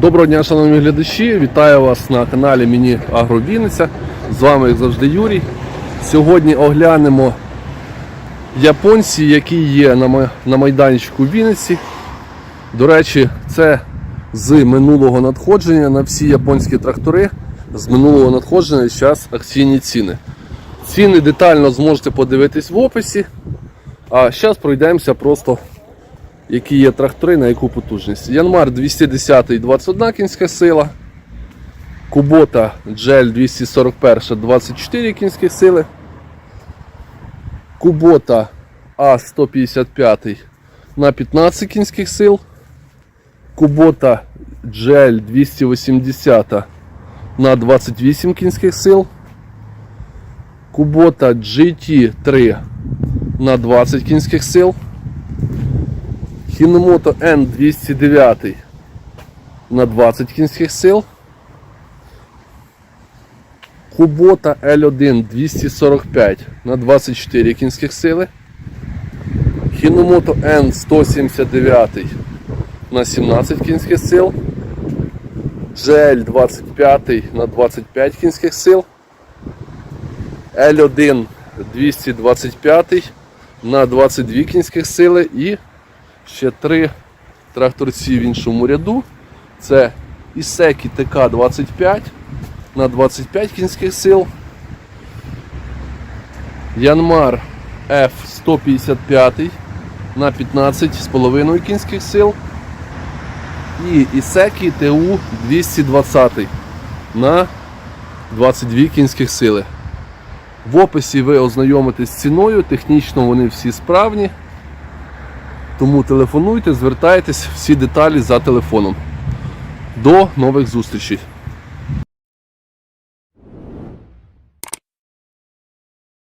Доброго дня, шановні глядачі! Вітаю вас на каналі Міні Агровінниця. З вами, як завжди, Юрій. Сьогодні оглянемо японці, які є на майданчику в Вінниці. До речі, це з минулого надходження на всі японські трактори. З минулого надходження зараз акційні ціни. Ціни детально зможете подивитись в описі. А зараз пройдемося просто які є трактори, на яку потужність. Янмар 210 21 кінська сила. Кубота Джель 241 24 кінські сили. Кубота А155 на 15 кінських сил. Кубота Джель 280 на 28 кінських сил. Кубота GT3 на 20 кінських сил. Хіномото N209 на 20 кінських сил. Кубота L1 245 на 24 кінських сили. Хіномото N179 на 17 кінських сил. GL 25 на 25 кінських сил. L1 225 на 22 кінських сили і ще три тракторці в іншому ряду. Це Ісекі ТК-25 на 25 кінських сил. Янмар F155 на 15,5 кінських сил. І Ісекі ТУ 220 на 22 кінських сили. В описі ви ознайомитесь з ціною, технічно вони всі справні. Тому телефонуйте, звертайтесь, всі деталі за телефоном. До нових зустрічей!